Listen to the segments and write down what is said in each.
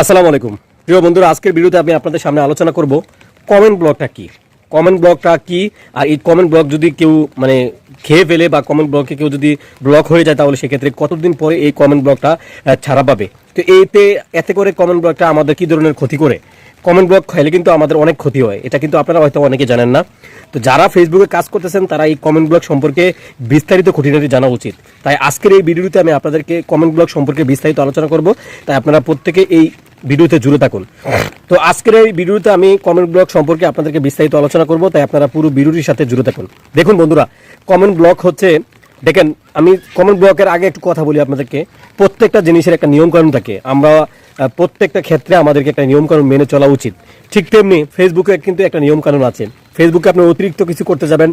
আসসালামু আলাইকুম। প্রিয় বন্ধুরা, আজকের ভিডিওতে আমি আপনাদের সামনে আলোচনা করব কমেন্ট ব্লকটা কি। কমেন্ট ব্লকটা কি? আর এই কমেন্ট ব্লক যদি কেউ মানে খেয়ে ফেলে বা কমেন্ট ব্লকে কেউ যদি ব্লক হয়ে যায়, তাহলে সেক্ষেত্রে কতদিন পরে এই কমেন্ট ব্লকটা ছাড়া পাবে? তো এতে এতে করে কমেন্ট ব্লকটা আমাদের কি ধরনের ক্ষতি করে? কমেন্ট ব্লক খাইলে কিন্তু আমাদের অনেক ক্ষতি হয়। এটা কিন্তু আপনারা হয়তো অনেকে জানেন না। তো যারা ফেসবুকে কাজ করতেছেন, তারা এই কমেন্ট ব্লক সম্পর্কে বিস্তারিত খুঁটিনাটি জানা উচিত। তাই আজকের এই ভিডিওতে আমি আপনাদেরকে কমেন্ট ব্লক সম্পর্কে বিস্তারিত আলোচনা করব। তাই আপনারা প্রত্যেকে এই ভিডিওতে জুড়ে থাকুন। তো আজকের এই ভিডিওতে আমি কমেন্ট ব্লক সম্পর্কে আপনাদেরকে বিস্তারিত আলোচনা করব। তাই আপনারা পুরো ভিডিওটির সাথে জুড়ে থাকুন। দেখুন বন্ধুরা কমেন্ট ব্লক হচ্ছে, দেখেন, আমি কমেন্ট ব্লকের আগে একটু কথা বলি আপনাদেরকে। প্রত্যেকটা জিনিসের একটা নিয়মকানুন থাকে। আমরা প্রত্যেকটা ক্ষেত্রে আমাদেরকে একটা নিয়মকানুন মেনে চলা উচিত। ঠিক তেমনি ফেসবুকে কিন্তু একটা নিয়মকানুন আছে। ফেসবুকে আপনি অতিরিক্ত কিছু করতে যাবেন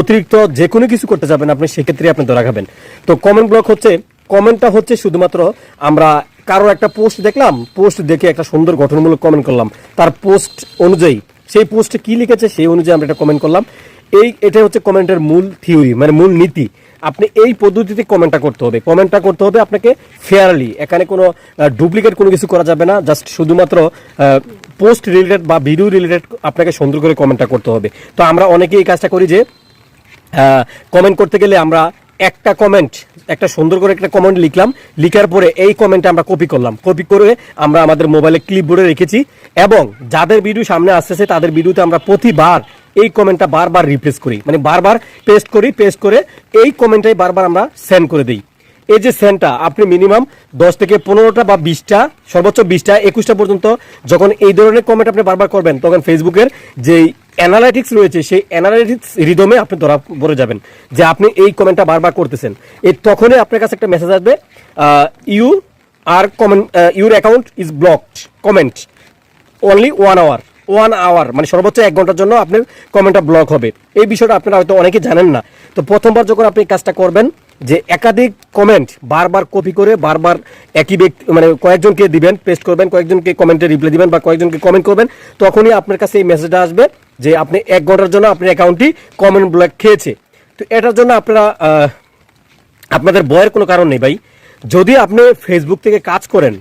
অতিরিক্ত যে কোনো কিছু করতে যাবেন, আপনি সেক্ষেত্রে আপনি ধরা খাবেন। তো কমেন্ট ব্লক হচ্ছে কমেন্টটা হচ্ছে শুধুমাত্র আমরা কারও একটা পোস্ট দেখলাম পোস্ট দেখে একটা সুন্দর গঠনমূলক কমেন্ট করলাম। তার পোস্ট অনুযায়ী, সেই পোস্টে কি লিখেছে সেই অনুযায়ী আমরা একটা কমেন্ট করলাম। এই এটা হচ্ছে কমেন্টের মূল থিওরি মানে মূল নীতি। আপনি এই পদ্ধতিতে কমেন্টটা করতে হবে। কমেন্টটা করতে হবে আপনাকে ফেয়ারলি এখানে কোনো ডুপ্লিকেট কোনো কিছু করা যাবে না জাস্ট শুধুমাত্র পোস্ট রিলেটেড বা ভিডিও রিলেটেড আপনাকে সুন্দর করে কমেন্টটা করতে হবে। তো আমরা অনেকেই এই কাজটা করি যে কমেন্ট করতে গেলে আমরা একটা কমেন্ট একটা সুন্দর করে একটা কমেন্ট লিখলাম। লিখার পরে এই কমেন্টটা আমরা কপি করলাম। কপি করে আমরা আমাদের মোবাইলে ক্লিপ ক্লিপবোর্ডে রেখেছি এবং যাদের ভিডিও সামনে আসতেছে, তাদের ভিডিওতে আমরা প্রতিবার এই কমেন্টটা বারবার রিপ্লেস করি। মানে বারবার পেস্ট করি পেস্ট করে এই কমেন্টটাই বারবার আমরা সেন্ড করে দিই। এই যে সেন্টটা আপনি মিনিমাম দশ থেকে পনেরোটা বা বিশটা, সর্বোচ্চ বিশটা, একুশটা পর্যন্ত যখন এই ধরনের কমেন্ট আপনি বারবার করবেন, তখন ফেসবুকের যেই অ্যানালাইটিক্স রয়েছে, সেই অ্যানালাইটিক্স রিদমে আপনি ধরা পড়ে যাবেন যে আপনি এই কমেন্টটা বারবার করতেছেন। এই তখনই আপনার কাছে একটা মেসেজ আসবে you are comment your account is blocked comment only one hour one hour মানে সর্বোচ্চ এক ঘণ্টার জন্য আপনার কমেন্টটা ব্লক হবে। এই বিষয়টা আপনারা হয়তো অনেকে জানেন না। তো প্রথমবার যখন আপনি কাজটা করবেন যে একাধিক কমেন্ট বারবার কপি করে বারবার একই ব্যক্তি মানে কয়েকজনকে দিবেন পেস্ট করবেন, কয়েকজনকে কমেন্টে রিপ্লাই দিবেন বা কয়েকজনকে কমেন্ট করবেন, তখনই আপনার কাছে এই মেসেজটা আসবে যে আপনি এক ঘণ্টার জন্য আপনার অ্যাকাউন্টটি কমেন্ট ব্লক খেয়েছে। তো এটার জন্য আপনারা আপনাদের বয়ের কোনো কারণ নেই ভাই। যদি আপনি ফেসবুক থেকে কাজ করেন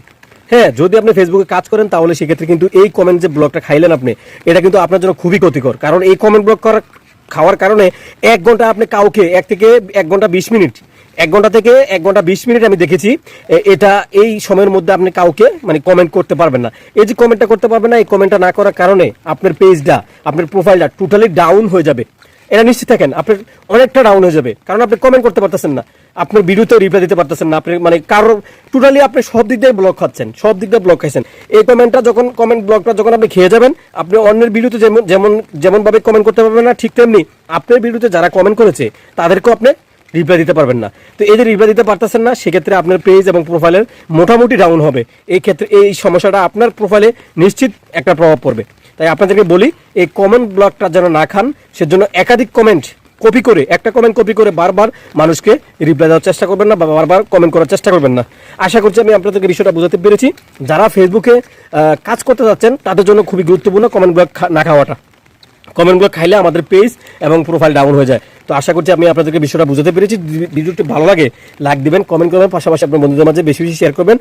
হ্যাঁ যদি আপনি ফেসবুকে কাজ করেন, তাহলে সেক্ষেত্রে কিন্তু এই কমেন্ট যে ব্লকটা খাইলেন আপনি, এটা কিন্তু আপনার জন্য খুবই ক্ষতিকর। কারণ এই কমেন্ট ব্লক করার, খাওয়ার কারণে এক ঘণ্টা আপনি কাউকে, এক থেকে এক ঘণ্টা বিশ মিনিট এক ঘণ্টা থেকে এক ঘণ্টা বিশ মিনিট আমি দেখেছি। এটা এই সময়ের মধ্যে আপনি কাউকে মানে কমেন্ট করতে পারবেন না। এই যে কমেন্টটা করতে পারবেন না, এই কমেন্টটা না করার কারণে আপনার পেজটা আপনার প্রোফাইলটা টোটালি ডাউন হয়ে যাবে। এটা নিশ্চিত থাকেন, আপনার অনেকটা ডাউন হয়ে যাবে। কারণ আপনি কমেন্ট করতে পারতেছেন না। আপনার ভিডিওতে রিপ্লাই দিতে পারতেছেন না। আপনি মানে কারোর টোটালি আপনি সব দিক দিয়ে ব্লক খাচ্ছেন, সব দিক দিয়ে ব্লক খাইছেন। এই কমেন্টটা যখন কমেন্ট ব্লকটা যখন আপনি খেয়ে যাবেন, আপনি অন্যের ভিডিওতে যেমন যেমন যেমন ভাবে কমেন্ট করতে পারবেন না, ঠিক তেমনি আপনার ভিডিওতে যারা কমেন্ট করেছে, তাদেরকেও আপনি রিপ্লাই দিতে পারবেন না। তো এদের রিপ্লাই দিতে পারতেছেন না, সেক্ষেত্রে আপনার পেজ এবং প্রোফাইলের মোটামুটি ডাউন হবে। এই ক্ষেত্রে এই সমস্যাটা আপনার প্রোফাইলে নিশ্চিত একটা প্রভাব পড়বে। তাই আপনাদেরকে বলি, এই কমেন্ট ব্লকটা যেন না খান, সেজন্য একাধিক কমেন্ট কপি করে, একটা কমেন্ট কপি করে বারবার মানুষকে রিপ্লাই দেওয়ার চেষ্টা করবেন না বা বারবার কমেন্ট করার চেষ্টা করবেন না। আশা করছি আমি আপনাদেরকে বিষয়টা বোঝাতে পেরেছি। যারা ফেসবুকে কাজ করতে যাচ্ছেন, তাদের জন্য খুবই গুরুত্বপূর্ণ কমেন্ট ব্লক না খাওয়াটা। কমেন্টগুলো খাইলে আমাদের পেজ এবং প্রোফাইল ডাউন হয়ে যায়। তো আশা করছি আমি আপনাদেরকে বিষয়টা বুঝতে পেরেছি। ভিডিওটি ভালো লাগে লাইক দেবেন কমেন্ট করবেন, পাশাপাশি আপনার বন্ধুদের মাঝে বেশি বেশি শেয়ার করবেন।